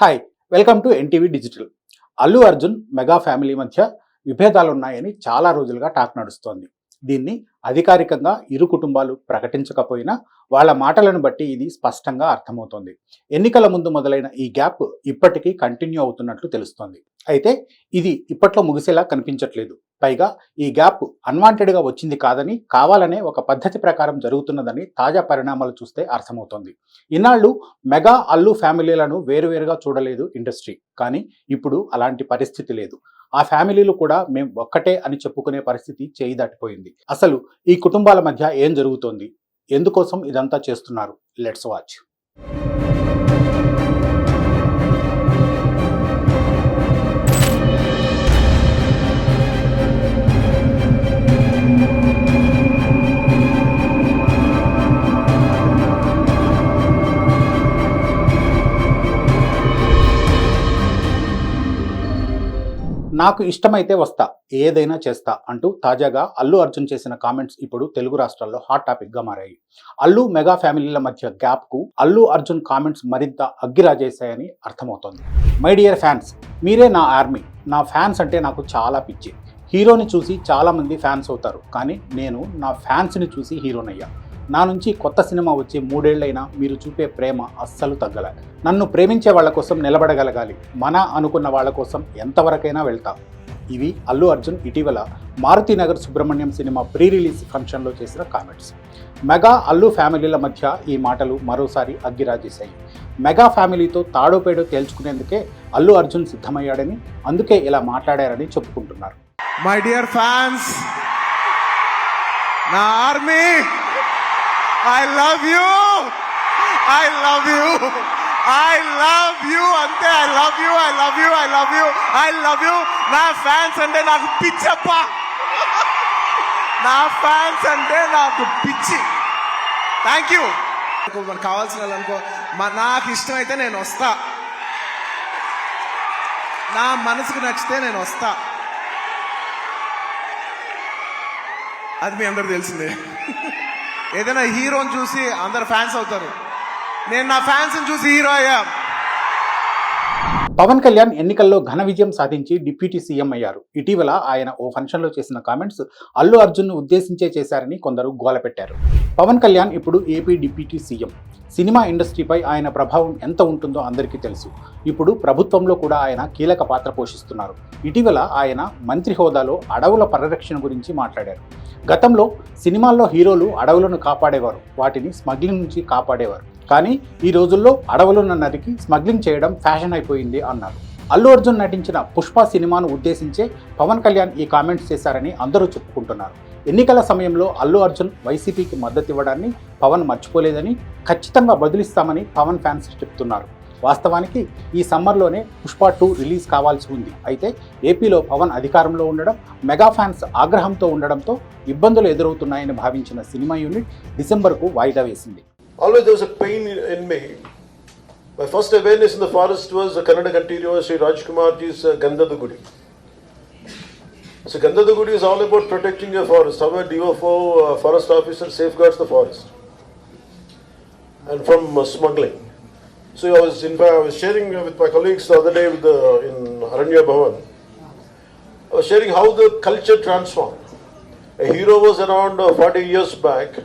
Hi welcome to NTV digital Allu Arjun mega family మధ్య విభేదాలు ఉన్నాయని చాలా రోజులుగా టాక్ నడుస్తోంది. దీన్ని అధికారికంగా ఇరు కుటుంబాలు ప్రకటించకపోయినా వాళ్ళ మాటలను బట్టి ఇది స్పష్టంగా అర్థమవుతోంది. ఎన్నికల ముందు మొదలైన ఈ గ్యాప్ ఇప్పటికీ కంటిన్యూ అవుతున్నట్లు తెలుస్తోంది. అయితే ఇది ఇప్పట్లో ముగిసేలా కనిపించట్లేదు. పైగా ఈ గ్యాప్ అన్వాంటెడ్గా వచ్చింది కాదని కావాలనే ఒక పద్ధతి ప్రకారం జరుగుతున్నదని తాజా పరిణామాలు చూస్తే అర్థమవుతోంది. ఇన్నాళ్ళు మెగా అల్లు ఫ్యామిలీలను వేరువేరుగా చూడలేదు ఇండస్ట్రీ. కానీ ఇప్పుడు అలాంటి పరిస్థితి లేదు. ఆ ఫ్యామిలీలు కూడా మేం ఒక్కటే అని చెప్పుకునే పరిస్థితి చేయి దాటిపోయింది. అసలు ఈ కుటుంబాల మధ్య ఏం జరుగుతోంది? ఎందుకోసం ఇదంతా చేస్తున్నారు? Let's watch. నాకు ఇష్టమైతే వస్తా ఏదైనా చేస్తా అంటూ తాజాగా అల్లు అర్జున్ చేసిన కామెంట్స్ ఇప్పుడు తెలుగు రాష్ట్రాల్లో హాట్ టాపిక్గా మారాయి. అల్లు మెగా ఫ్యామిలీల మధ్య గ్యాప్కు అల్లు అర్జున్ కామెంట్స్ మరింత అగ్గిరాజేశాయని అర్థమవుతోంది. మై డియర్ ఫ్యాన్స్ మీరే నా ఆర్మీ. నా ఫ్యాన్స్ అంటే నాకు చాలా పిచ్చి. హీరోని చూసి చాలామంది ఫ్యాన్స్ అవుతారు. కానీ నేను నా ఫ్యాన్స్ని చూసి హీరోనయ్యా. నా నుంచి కొత్త సినిమా వచ్చి మూడేళ్ళైనా మీరు చూపే ప్రేమ అస్సలు తగ్గల. నన్ను ప్రేమించే వాళ్ళ కోసం నిలబడగలగాలి. మన అనుకున్న వాళ్ళ కోసం ఎంతవరకైనా వెళ్తా. ఇవి అల్లు అర్జున్ ఇటీవల Maruthinagar Subramanyam cinema pre release ఫంక్షన్లో చేసిన కామెంట్స్. మెగా అల్లు ఫ్యామిలీల మధ్య ఈ మాటలు మరోసారి అగ్గిరాజేశాయి. మెగా ఫ్యామిలీతో తాడోపేడో తేల్చుకునేందుకే అల్లు అర్జున్ సిద్ధమయ్యాడని అందుకే ఇలా మాట్లాడారని చెప్పుకుంటున్నారు. మై డియర్ ఫ్యాన్స్ నా army I love you I love you I love you అంతే I love you I love you I love you I love you నా ఫ్యాన్స్ అంటే నాకు పిచ్చప్ప. నా ఫ్యాన్స్ అంటే నాకు పిచ్చి. థ్యాంక్ యూ మనకు కావాల్సిన అనుకో నాకు ఇష్టమైతే నేను వస్తా. నా మనసుకు నచ్చితే నేను వస్తా. అది మీ అందరు తెలిసిందే. ఏదైనా హీరోని చూసి అందరు ఫ్యాన్స్ అవుతారు. నేను నా ఫ్యాన్స్ని చూసి హీరో అయ్యా. పవన్ కళ్యాణ్ ఎన్నికల్లో ఘన విజయం సాధించి డిప్యూటీ సీఎం అయ్యారు. ఇటీవల ఆయన ఓ ఫంక్షన్లో చేసిన కామెంట్స్ అల్లు అర్జున్ను ఉద్దేశించే చేశారని కొందరు గోలపెట్టారు పవన్ కళ్యాణ్ ఇప్పుడు ఏపీ డిప్యూటీ సీఎం. సినిమా ఇండస్ట్రీపై ఆయన ప్రభావం ఎంత ఉంటుందో అందరికీ తెలుసు. ఇప్పుడు ప్రభుత్వంలో కూడా ఆయన కీలక పాత్ర పోషిస్తున్నారు. ఇటీవల ఆయన మంత్రి హోదాలో అడవుల పరిరక్షణ గురించి మాట్లాడారు. గతంలో సినిమాల్లో హీరోలు అడవులను కాపాడేవారు. వాటిని స్మగ్లింగ్ నుంచి కాపాడేవారు. కానీ ఈ రోజుల్లో అడవులున్న నరికి స్మగ్లింగ్ చేయడం ఫ్యాషన్ అయిపోయింది అన్నారు. అల్లు అర్జున్ నటించిన పుష్ప సినిమాను ఉద్దేశించే పవన్ కళ్యాణ్ ఈ కామెంట్స్ చేశారని అందరూ చెప్పుకుంటున్నారు. ఎన్నికల సమయంలో అల్లు అర్జున్ వైసీపీకి మద్దతు ఇవ్వడాన్ని పవన్ మర్చిపోలేదని ఖచ్చితంగా బదులిస్తామని పవన్ ఫ్యాన్స్ చెప్తున్నారు. వాస్తవానికి ఈ సమ్మర్లోనే పుష్ప టూ రిలీజ్ కావాల్సి ఉంది. అయితే ఏపీలో పవన్ అధికారంలో ఉండడం మెగా ఫ్యాన్స్ ఆగ్రహంతో ఉండడంతో ఇబ్బందులు ఎదురవుతున్నాయని భావించిన సినిమా యూనిట్ డిసెంబర్కు వాయిదా వేసింది. Always there was a pain in me. My first awareness in the forest was the Kannada continuous Sri Rajkumarji's uh, Gandhadagudi. So Gandhadagudi is all about protecting your forest. How a DFO uh, forest officer safeguards the forest and from uh, smuggling. So I was in I was sharing with my colleagues the other day with the, in Aranya Bhavan. I was sharing how the culture transformed. A hero was around uh, 40 years back.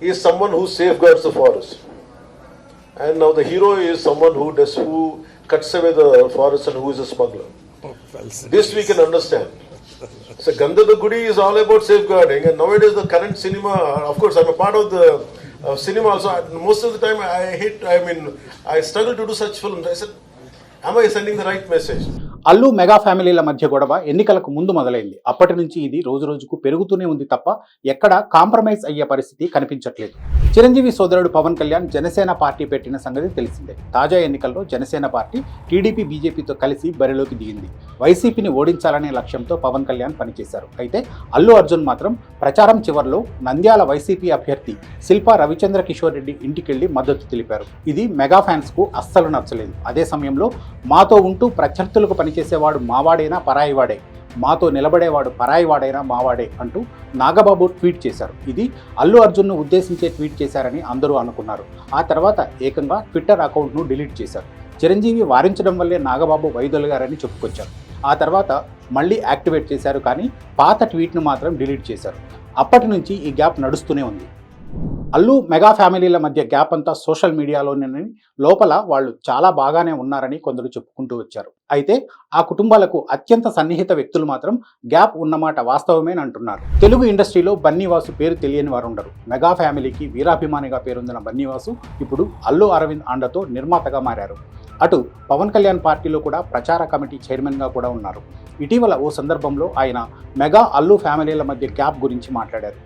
He is someone who safeguards the forest. And now the hero is someone who does who cuts away the forest and who is a smuggler. This we can understand. So Gandha Gudi is all about safeguarding, and nowadays the current cinema. Of course, I'm a part of the uh, cinema also. and Most of the time, I hate. I mean, I struggle to do such films. I said, am I sending the right message? Allu mega ఫ్యామిలీల మధ్య గొడవ ఎన్నికలకు ముందు మొదలైంది. అప్పటి నుంచి ఇది రోజు రోజుకు పెరుగుతూనే ఉంది తప్ప ఎక్కడ కాంప్రమైజ్ అయ్యే పరిస్థితి కనిపించట్లేదు. చిరంజీవి సోదరుడు పవన్ కళ్యాణ్ జనసేన పార్టీ పెట్టిన సంగతి తెలిసిందే. తాజా ఎన్నికల్లో జనసేన పార్టీ టీడీపీ బీజేపీతో కలిసి బరిలోకి దిగింది. వైసీపీని ఓడించాలనే లక్ష్యంతో పవన్ కళ్యాణ్ పనిచేశారు. అయితే అల్లు అర్జున్ మాత్రం ప్రచారం చివర్లో నంద్యాల వైసీపీ అభ్యర్థి శిల్పా రవిచంద్ర కిషోర్ రెడ్డి ఇంటికెళ్ళి మద్దతు తెలిపారు. ఇది మెగా ఫ్యాన్స్కు అస్సలు నచ్చలేదు. అదే సమయంలో మాతో ఉంటూ ప్రత్యర్థులకు పనిచేసేవాడు మావాడైనా పరాయివాడే? మాతో నిలబడేవాడు పరాయివాడైనా మావాడే అంటూ నాగబాబు ట్వీట్ చేశారు. ఇది అల్లు అర్జున్ను ఉద్దేశించే ట్వీట్ చేశారని అందరూ అనుకున్నారు. ఆ తర్వాత ఏకంగా ట్విట్టర్ అకౌంట్ను డిలీట్ చేశారు. చిరంజీవి వారించడం వల్లే నాగబాబు వైదొలిగారని చెప్పుకొచ్చారు. ఆ తర్వాత మళ్ళీ యాక్టివేట్ చేశారు కానీ పాత ట్వీట్ను మాత్రం డిలీట్ చేశారు. అప్పటి నుంచి ఈ గ్యాప్ నడుస్తూనే ఉంది. అల్లు మెగా ఫ్యామిలీల మధ్య గ్యాప్ అంతా సోషల్ మీడియాలోనే లోపల వాళ్ళు చాలా బాగానే ఉన్నారని కొందరు చెప్పుకుంటూ వచ్చారు. అయితే ఆ కుటుంబాలకు అత్యంత సన్నిహిత వ్యక్తులు మాత్రం గ్యాప్ ఉన్నమాట వాస్తవమేనంటున్నారు తెలుగు ఇండస్ట్రీలో బన్నీవాసు పేరు తెలియని వారు ఉండరు మెగా ఫ్యామిలీకి వీరాభిమానిగా పేరొందిన బన్నీవాసు ఇప్పుడు అల్లు అరవింద్ అండతో నిర్మాతగా మారారు. అటు పవన్ కళ్యాణ్ పార్టీలో కూడా ప్రచార కమిటీ చైర్మన్గా కూడా ఉన్నారు. ఇటీవల ఓ సందర్భంలో ఆయన మెగా అల్లు ఫ్యామిలీల మధ్య గ్యాప్ గురించి మాట్లాడారు.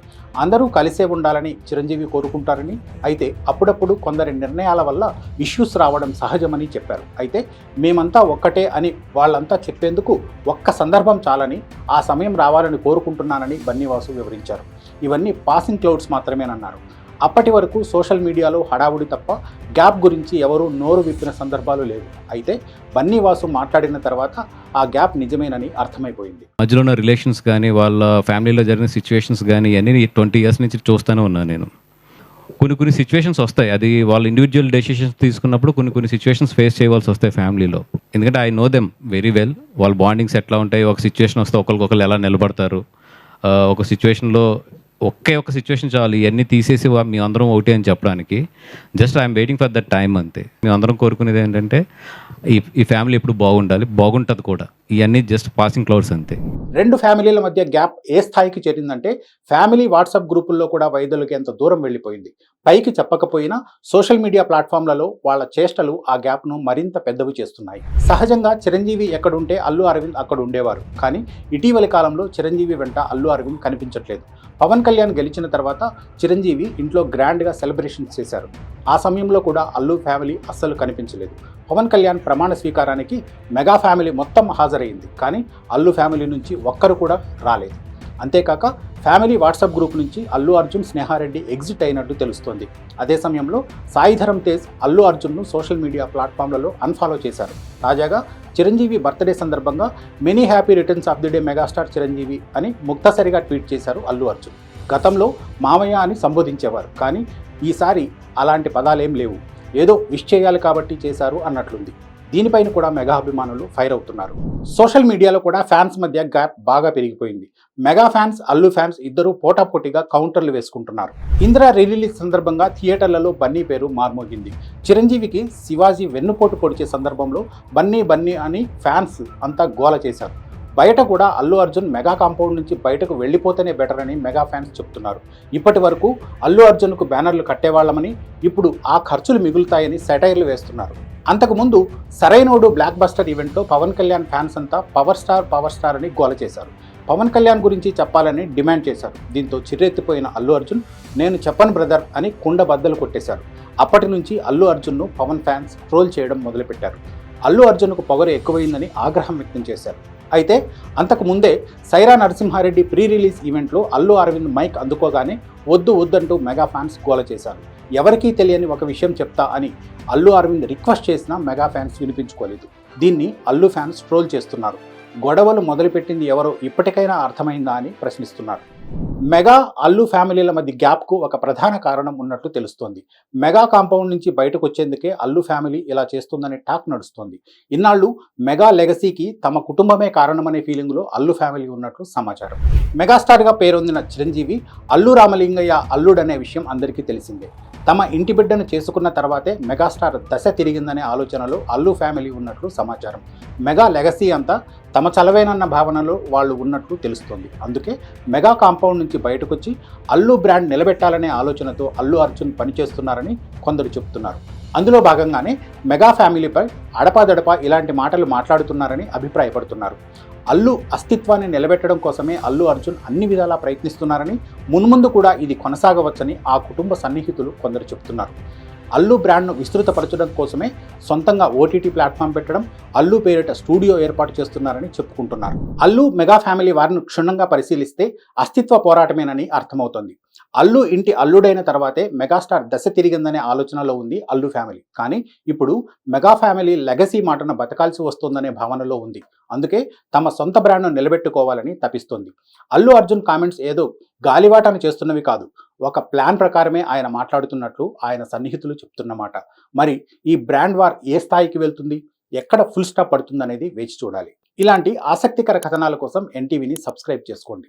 అందరూ కలిసే ఉండాలని చిరంజీవి కోరుకుంటారని అయితే అప్పుడప్పుడు కొందరి నిర్ణయాల వల్ల ఇష్యూస్ రావడం సహజమని చెప్పారు. అయితే మేమంతా ఒక్కటే అని వాళ్ళంతా చెప్పేందుకు ఒక్క సందర్భం చాలని ఆ సమయం రావాలని కోరుకుంటున్నానని బన్నీవాసు వివరించారు. ఇవన్నీ పాసింగ్ క్లౌడ్స్ మాత్రమేనన్నారు. అప్పటి వరకు సోషల్ మీడియాలో హడావుడి తప్ప గ్యాప్ గురించి ఎవరూ నోరు విప్పిన సందర్భాలు లేవు. అయితే బన్నీవాసు మాట్లాడిన తర్వాత ఆ గ్యాప్ నిజమేనని అర్థమైపోయింది. మధ్యలో ఉన్న రిలేషన్స్ కానీ వాళ్ళ ఫ్యామిలీలో జరిగిన సిచ్యువేషన్స్ కానీ అన్నీ ట్వంటీ ఇయర్స్ నుంచి చూస్తూనే ఉన్నాను నేను. కొన్ని కొన్ని సిచ్యువేషన్స్ వస్తాయి. అది వాళ్ళు ఇండివిజువల్ డెసిషన్స్ తీసుకున్నప్పుడు కొన్ని కొన్ని సిచ్యువేషన్స్ ఫేస్ చేయవలసి వస్తాయి ఫ్యామిలీలో ఎందుకంటే I know them very well వాళ్ళ బాండింగ్స్ ఎట్లా ఉంటాయి? ఒక సిచ్యువేషన్ వస్తే ఒకరికొకరు ఎలా నిలబడతారు? ఒక సిచ్యువేషన్లో ఒకే ఒక సిచ్యువేషన్ చాలు. ఇవన్నీ తీసేసి మీ అందరం ఒకటి అని చెప్పడానికి. Just I'm waiting for that time అంతే. మేము అందరం కోరుకునేది ఏంటంటే ఈ ఈ ఫ్యామిలీ ఎప్పుడు బాగుండాలి. బాగుంటుంది కూడా. ఇవన్నీ జస్ట్ పాసింగ్ క్లౌడ్స్ అంతే. రెండు ఫ్యామిలీల మధ్య గ్యాప్ ఏ స్థాయికి చేరిందంటే ఫ్యామిలీ వాట్సాప్ గ్రూపుల్లో కూడా వైదొలిగేంత దూరం వెళ్ళిపోయింది. పైకి చెప్పకపోయినా సోషల్ మీడియా ప్లాట్ఫామ్లలో వాళ్ళ చేష్టలు ఆ గ్యాప్ను మరింత పెద్దవి చేస్తున్నాయి. సహజంగా చిరంజీవి ఎక్కడుంటే అల్లు అరవింద్ అక్కడ ఉండేవారు. కానీ ఇటీవలి కాలంలో చిరంజీవి వెంట అల్లు అరవింద్ కనిపించట్లేదు. పవన్ కళ్యాణ్ గెలిచిన తర్వాత చిరంజీవి ఇంట్లో గ్రాండ్గా సెలబ్రేషన్స్ చేశారు. ఆ సమయంలో కూడా అల్లు ఫ్యామిలీ అస్సలు కనిపించలేదు. పవన్ కళ్యాణ్ ప్రమాణ స్వీకారానికి మెగా ఫ్యామిలీ మొత్తం హాజరైంది కానీ అల్లు ఫ్యామిలీ నుంచి ఒక్కరు కూడా రాలేదు. అంతేకాక ఫ్యామిలీ వాట్సాప్ గ్రూప్ నుంచి అల్లు అర్జున్ స్నేహారెడ్డి ఎగ్జిట్ అయినట్టు తెలుస్తోంది. అదే సమయంలో సాయిధరం తేజ్ అల్లు అర్జున్ను సోషల్ మీడియా ప్లాట్ఫామ్లలో అన్ఫాలో చేశారు. తాజాగా చిరంజీవి బర్త్డే సందర్భంగా many happy returns of the day megastar Chiranjeevi అని ముక్తసరిగా ట్వీట్ చేశారు అల్లు అర్జున్. గతంలో మామయ్య అని సంబోధించేవారు కానీ ఈసారి అలాంటి పదాలేం లేవు. ఏదో విష్ చేయాలి కాబట్టి చేశారు అన్నట్లుంది. దీనిపైన కూడా మెగా అభిమానులు ఫైర్ అవుతున్నారు. సోషల్ మీడియాలో కూడా ఫ్యాన్స్ మధ్య గ్యాప్ బాగా పెరిగిపోయింది. మెగా ఫ్యాన్స్ అల్లు ఫ్యాన్స్ ఇద్దరు పోటాపోటీగా కౌంటర్లు వేసుకుంటున్నారు. ఇందిరా రిలీజ్ సందర్భంగా థియేటర్లలో బన్నీ పేరు మార్మోగింది. చిరంజీవికి శివాజీ వెన్నుపోటు పొడిచే సందర్భంలో బన్నీ బన్నీ అని ఫ్యాన్స్ అంతా గోల చేశారు. బయట కూడా అల్లు అర్జున్ మెగా కాంపౌండ్ నుంచి బయటకు వెళ్ళిపోతేనే బెటర్ అని మెగా ఫ్యాన్స్ చెప్తున్నారు. ఇప్పటి వరకు అల్లు అర్జున్కు బ్యానర్లు కట్టేవాళ్ళమని ఇప్పుడు ఆ ఖర్చులు మిగులుతాయని సెటైర్లు వేస్తున్నారు. అంతకుముందు సరైనోడు బ్లాక్ బస్టర్ ఈవెంట్లో పవన్ కళ్యాణ్ ఫ్యాన్స్ అంతా పవర్ స్టార్ పవర్ స్టార్ అని గోల చేశారు. పవన్ కళ్యాణ్ గురించి చెప్పాలని డిమాండ్ చేశారు. దీంతో చిర్రెత్తిపోయిన అల్లు అర్జున్ నేను చెప్పను బ్రదర్ అని కుండ బద్దలు కొట్టేశారు. అప్పటి నుంచి అల్లు అర్జున్ను పవన్ ఫ్యాన్స్ ట్రోల్ చేయడం మొదలుపెట్టారు. అల్లు అర్జున్కు పొగరు ఎక్కువైందని ఆగ్రహం వ్యక్తం చేశారు. అయితే అంతకు ముందే సైరా నరసింహారెడ్డి ప్రీ రిలీజ్ ఈవెంట్లో అల్లు అరవింద్ మైక్ అందుకోగానే వద్దు వద్దంటూ మెగా ఫ్యాన్స్ గోల చేశారు. ఎవరికీ తెలియని ఒక విషయం చెప్తా అని అల్లు అరవింద్ రిక్వెస్ట్ చేసినా మెగా ఫ్యాన్స్ వినిపించుకోలేదు. దీన్ని అల్లు ఫ్యాన్స్ ట్రోల్ చేస్తున్నారు. గొడవలు మొదలుపెట్టింది ఎవరో ఇప్పటికైనా అర్థమైందా అని ప్రశ్నిస్తున్నారు. మెగా అల్లు ఫ్యామిలీల మధ్య గ్యాప్కు ఒక ప్రధాన కారణం ఉన్నట్టు తెలుస్తోంది. మెగా కాంపౌండ్ నుంచి బయటకు వచ్చేందుకే అల్లు ఫ్యామిలీ ఇలా చేస్తుందనే టాక్ నడుస్తోంది. ఇన్నాళ్ళు మెగా లెగసీకి తమ కుటుంబమే కారణమనే ఫీలింగ్లో అల్లు ఫ్యామిలీ ఉన్నట్లు సమాచారం. మెగాస్టార్గా పేరొందిన చిరంజీవి అల్లు రామలింగయ్య అల్లుడనే విషయం అందరికీ తెలిసిందే. తమ ఇంటి బిడ్డను చేసుకున్న తర్వాతే మెగాస్టార్ దశ తిరిగిందనే ఆలోచనలో అల్లు ఫ్యామిలీ ఉన్నట్లు సమాచారం. మెగా లెగసీ అంతా తమ చలవేనన్న భావనలో వాళ్ళు ఉన్నట్లు తెలుస్తోంది. అందుకే మెగా కాంపౌండ్ నుంచి బయటకొచ్చి అల్లు బ్రాండ్ నిలబెట్టాలనే ఆలోచనతో అల్లు అర్జున్ పనిచేస్తున్నారని కొందరు చెబుతున్నారు అందులో భాగంగానే మెగా ఫ్యామిలీపై అడపాదడపా ఇలాంటి మాటలు మాట్లాడుతున్నారని అభిప్రాయపడుతున్నారు. అల్లు అస్తిత్వాన్ని నిలబెట్టడం కోసమే అల్లు అర్జున్ అన్ని విధాలా ప్రయత్నిస్తున్నారని మున్ముందు కూడా ఇది కొనసాగవచ్చని ఆ కుటుంబ సన్నిహితులు కొందరు చెబుతున్నారు అల్లు బ్రాండ్ను విస్తృతపరచడం కోసమే సొంతంగా ఓటీటీ ప్లాట్ఫామ్ పెట్టడం అల్లు పేరిట స్టూడియో ఏర్పాటు చేస్తున్నారని చెప్పుకుంటున్నారు. అల్లు మెగా ఫ్యామిలీ వారిని క్షుణ్ణంగా పరిశీలిస్తే అస్తిత్వ పోరాటమేనని అర్థమవుతోంది. అల్లు ఇంటి అల్లుడైన తర్వాతే మెగాస్టార్ దశ తిరిగిందనే ఆలోచనలో ఉంది అల్లు ఫ్యామిలీ. కానీ ఇప్పుడు మెగా ఫ్యామిలీ లెగసీ మాటను బతకాల్సి వస్తుందనే భావనలో ఉంది. అందుకే తమ సొంత బ్రాండ్ను నిలబెట్టుకోవాలని తపిస్తోంది. అల్లు అర్జున్ కామెంట్స్ ఏదో గాలివాటను చేస్తున్నవి కాదు. ఒక ప్లాన్ ప్రకారమే ఆయన మాట్లాడుతున్నట్లు ఆయన సన్నిహితులు చెప్తున్నమాట. మరి ఈ బ్రాండ్ వార్ ఏ స్థాయికి వెళ్తుంది? ఎక్కడ ఫుల్ స్టాప్ పడుతుందనేది వేచి చూడాలి. ఇలాంటి ఆసక్తికర కథనాల కోసం ఎన్టీవీని సబ్స్క్రైబ్ చేసుకోండి.